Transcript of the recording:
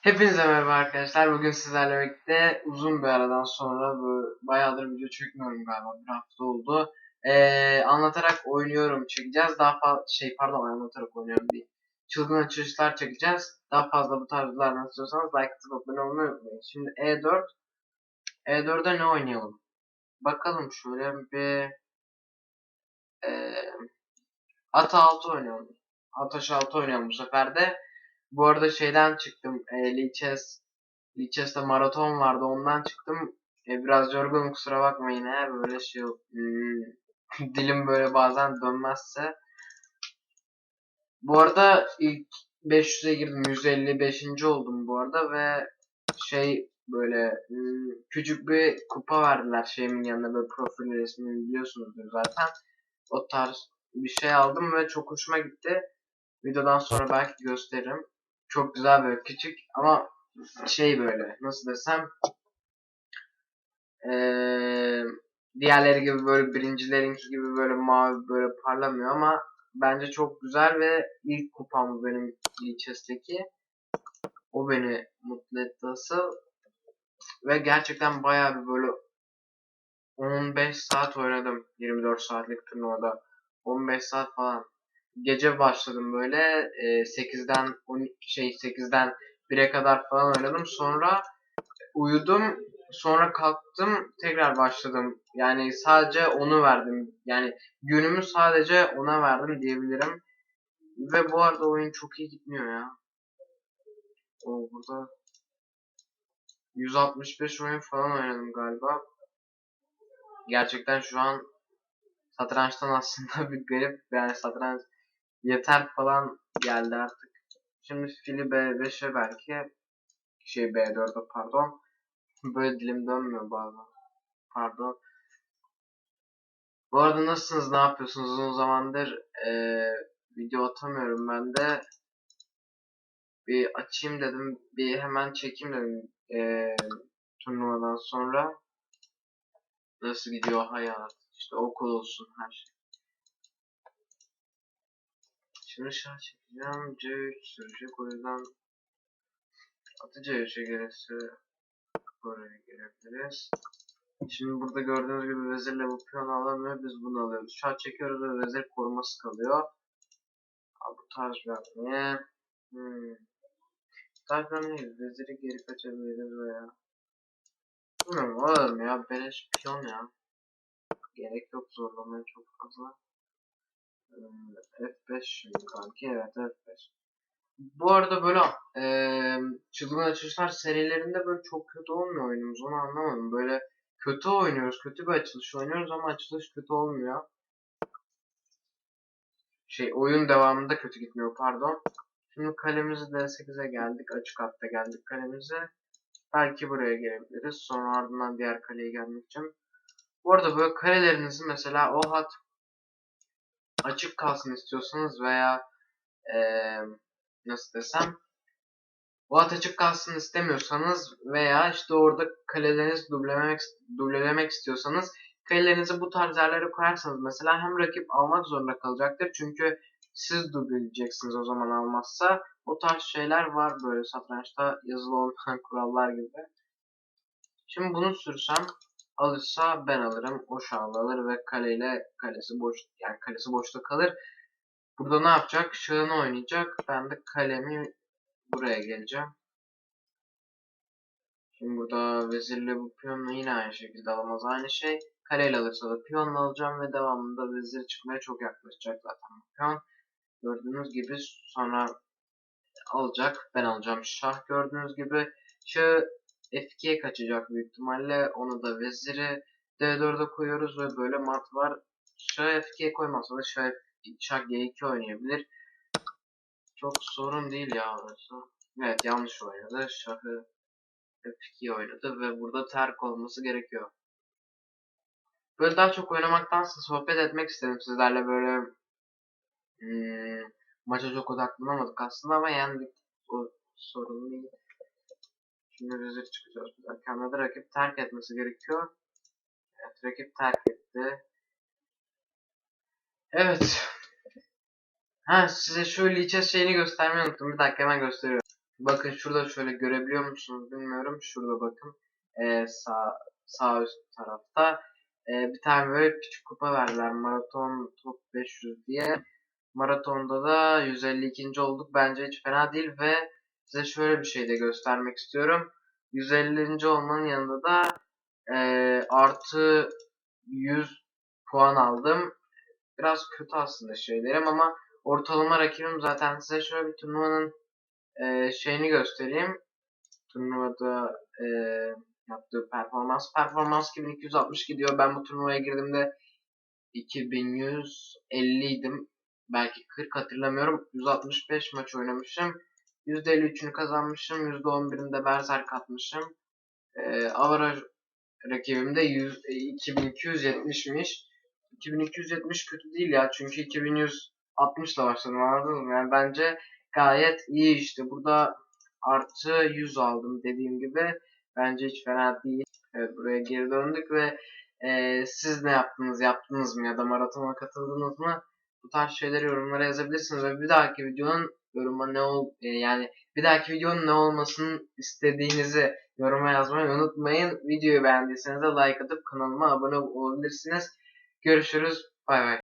Hepinize merhaba arkadaşlar. Bugün sizlerle birlikte uzun bir aradan sonra böyle bayağıdır video çekmiyorum galiba. Bir hafta oldu. Ee, anlatarak oynuyorum çekeceğiz. Daha fazla şey pardon anlatarak oynuyorum değil. Çılgın açılışlar çekeceğiz. Daha fazla bu tarz videolar istiyorsanız like atıp abone olmayı unutmayın. Şimdi E4 E4'de ne oynayalım? Bakalım şöyle bir e, At 6 oynayalım. Ataş 6 oynayalım bu sefer de. Bu arada şeyden çıktım. E, Lichess, Lichess'te maraton vardı. Ondan çıktım. E, biraz yorgunum kusura bakmayın eğer böyle şey hmm, dilim böyle bazen dönmezse. Bu arada ilk 500'e girdim. 155. oldum bu arada ve şey böyle hmm, küçük bir kupa verdiler şeyimin yanında böyle profil resmini biliyorsunuzdur zaten. O tarz bir şey aldım ve çok hoşuma gitti. Videodan sonra belki gösteririm. Çok güzel böyle küçük ama şey böyle nasıl desem ee, diğerleri gibi böyle birincilerinki gibi böyle mavi böyle parlamıyor ama bence çok güzel ve ilk kupam bu benim Lichess'teki. O beni mutlu etti asıl. Ve gerçekten bayağı bir böyle 15 saat oynadım 24 saatlik turnuvada. 15 saat falan gece başladım böyle e, 8'den 12 şey 8'den 1'e kadar falan oynadım. Sonra uyudum. Sonra kalktım tekrar başladım. Yani sadece onu verdim. Yani günümü sadece ona verdim diyebilirim. Ve bu arada oyun çok iyi gitmiyor ya. O burada 165 oyun falan oynadım galiba. Gerçekten şu an satrançtan aslında bir garip yani satranç yeter falan geldi artık. Şimdi fili B5'e belki şey B4'e pardon. Böyle dilim dönmüyor bazen. Pardon. Bu arada nasılsınız? Ne yapıyorsunuz? Uzun zamandır ee, video atamıyorum ben de. Bir açayım dedim. Bir hemen çekeyim dedim. ee, turnuvadan sonra. Nasıl gidiyor hayat? İşte okul olsun her şey. Şimdi şah çekeceğim. C3 sürecek. O yüzden atı C3'e gelirse buraya gelebiliriz. Şimdi burada gördüğünüz gibi vezirle bu piyonu alamıyor. Biz bunu alıyoruz. Şah çekiyoruz ve vezir koruması kalıyor. Abi, bu tarz bir hamle. Hmm. Tarz hamle Veziri geri kaçabiliriz veya. Bilmiyorum alalım ya. Beleş piyon ya. Gerek yok zorlamaya çok fazla. F5 şimdi kanki evet F5. Bu arada böyle e, çılgın açılışlar serilerinde böyle çok kötü olmuyor oyunumuz onu anlamadım. Böyle kötü oynuyoruz, kötü bir açılış oynuyoruz ama açılış kötü olmuyor. Şey oyun devamında kötü gitmiyor pardon. Şimdi kalemizi D8'e geldik. Açık hatta geldik kalemize. Belki buraya gelebiliriz. Sonra ardından diğer kaleye gelmek için. Bu arada böyle karelerinizi mesela o hat açık kalsın istiyorsanız veya ee, nasıl desem o at açık kalsın istemiyorsanız veya işte orada kalelerinizi dublelemek, dublelemek istiyorsanız kalelerinizi bu tarz yerlere koyarsanız mesela hem rakip almak zorunda kalacaktır çünkü siz dubleleyeceksiniz o zaman almazsa o tarz şeyler var böyle satrançta yazılı olan kurallar gibi. Şimdi bunu sürsem alırsa ben alırım. O şahlı alır ve kaleyle kalesi boş yani kalesi boşta kalır. Burada ne yapacak? Şahını oynayacak. Ben de kalemi buraya geleceğim. Şimdi burada vezirle bu piyonla yine aynı şekilde alamaz. Aynı şey. Kareyle alırsa da piyonla alacağım ve devamında vezir çıkmaya çok yaklaşacak zaten bu piyon. Gördüğünüz gibi sonra alacak. Ben alacağım şah gördüğünüz gibi. Şah F2'ye kaçacak büyük ihtimalle. Onu da veziri D4'e koyuyoruz ve böyle mat var. Şah F2'ye koymazsa da şah, şah G2 oynayabilir. Çok sorun değil ya orası. Evet yanlış oynadı. Şahı F2 oynadı ve burada terk olması gerekiyor. Böyle daha çok oynamaktansa sohbet etmek istedim sizlerle böyle hmm, maça çok odaklanamadık aslında ama yendik. O sorun değil. Şimdi vezir çıkacağız. Arkanda rakip terk etmesi gerekiyor. Evet rakip terk etti. Evet. Ha size şu liçes şeyini göstermeyi unuttum. Bir dakika hemen gösteriyorum. Bakın şurada şöyle görebiliyor musunuz bilmiyorum. Şurada bakın. Ee, sağ, sağ üst tarafta. Ee, bir tane böyle küçük kupa verdiler. Maraton top 500 diye. Maratonda da 152. olduk. Bence hiç fena değil ve size şöyle bir şey de göstermek istiyorum. 150. olmanın yanında da eee, artı 100 puan aldım. Biraz kötü aslında şeylerim ama ortalama rakibim zaten size şöyle bir turnuvanın eee, şeyini göstereyim. Turnuvada eee, yaptığı performans. Performans 2260 gidiyor. Ben bu turnuvaya girdiğimde 2150 idim. Belki 40 hatırlamıyorum. 165 maç oynamışım. %53'ünü kazanmışım. %11'inde berserk atmışım. Ee, average rakibim de 100, e, 2270'miş. 2270 kötü değil ya. Çünkü 2160 ile başladım anladınız mı? Yani bence gayet iyi işte. Burada artı 100 aldım dediğim gibi. Bence hiç fena değil. Evet buraya geri döndük ve e, siz ne yaptınız? Yaptınız mı? Ya da maratona katıldınız mı? Bu tarz şeyleri yorumlara yazabilirsiniz ve bir dahaki videonun yoruma ne ol e, yani bir dahaki videonun ne olmasını istediğinizi yoruma yazmayı unutmayın. Videoyu beğendiyseniz de like atıp kanalıma abone olabilirsiniz. Görüşürüz. Bay bay.